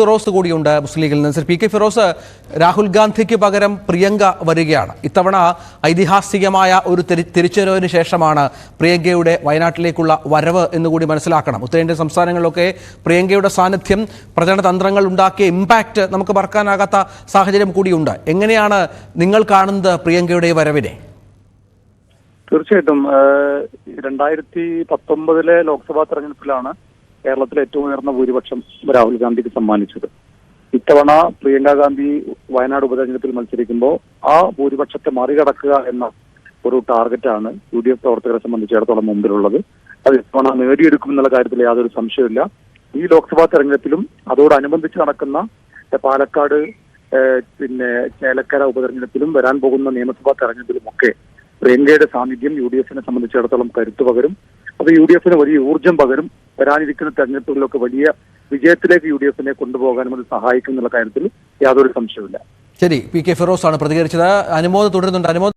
ഫിറോസ് കൂടിയുണ്ട് മുസ്ലിം ലീഗിൽ നിന്ന്. പി കെ ഫിറോസ് രാഹുൽ ഗാന്ധിക്ക് പകരം പ്രിയങ്ക വരികയാണ്. ഇത്തവണ ഐതിഹാസികമായ ഒരു തിരി- തിരിച്ചുവരവിന് ശേഷമാണ് പ്രിയങ്കയുടെ വയനാട്ടിലേക്കുള്ള വരവ് എന്നുകൂടി മനസ്സിലാക്കണം. ഉത്തരേന്ത്യൻ സംസ്ഥാനങ്ങളിലൊക്കെ പ്രിയങ്കയുടെ സാന്നിധ്യം പ്രചരണ തന്ത്രങ്ങൾ ഉണ്ടാക്കിയ ഇമ്പാക്റ്റ് നമുക്ക് മറക്കാനാകാത്ത സാഹചര്യം കൂടിയുണ്ട്. എങ്ങനെയാണ് നിങ്ങൾ കാണുന്നത് പ്രിയങ്കയുടെ വരവിനെ? തീർച്ചയായിട്ടും രണ്ടായിരത്തി പത്തൊമ്പതിലെ ലോക്സഭാ തെരഞ്ഞെടുപ്പിലാണ് കേരളത്തിലെ ഏറ്റവും ഉയർന്ന ഭൂരിപക്ഷം രാഹുൽ ഗാന്ധിക്ക് സമ്മാനിച്ചത്. ഇത്തവണ പ്രിയങ്ക ഗാന്ധി വയനാട് ഉപതെരഞ്ഞെടുപ്പിൽ മത്സരിക്കുമ്പോൾ ആ ഭൂരിപക്ഷത്തെ മറികടക്കുക എന്ന ഒരു ടാർഗറ്റാണ് യു ഡി എഫ് പ്രവർത്തകരെ സംബന്ധിച്ചിടത്തോളം മുമ്പിലുള്ളത്. അത് ഇത്തവണ നേടിയെടുക്കും എന്നുള്ള കാര്യത്തിൽ യാതൊരു സംശയമില്ല ഈ ലോക്സഭാ തെരഞ്ഞെടുപ്പിലും അതോടനുബന്ധിച്ച് നടക്കുന്ന പാലക്കാട് പിന്നെ ചേലക്കര ഉപതെരഞ്ഞെടുപ്പിലും വരാൻ പോകുന്ന നിയമസഭാ തെരഞ്ഞെടുപ്പിലുമൊക്കെ പ്രിയങ്കയുടെ സാന്നിധ്യം യു ഡി എഫിനെ സംബന്ധിച്ചിടത്തോളം കരുത്തു പകരും. അത് യു ഡി എഫിന് വലിയ ഊർജം പകരും. വരാനിരിക്കുന്ന തെരഞ്ഞെടുപ്പുകളിലൊക്കെ വലിയ വിജയത്തിലേക്ക് യു ഡി എഫിനെ കൊണ്ടുപോകാനും അത് സഹായിക്കും എന്നുള്ള കാര്യത്തിൽ യാതൊരു സംശയവുമില്ല. ശരി പി കെ ഫിറോസ് ആണ് പ്രതികരിച്ചത്. അനുമോദം തുടരുന്നുണ്ട്. അനുമോദ്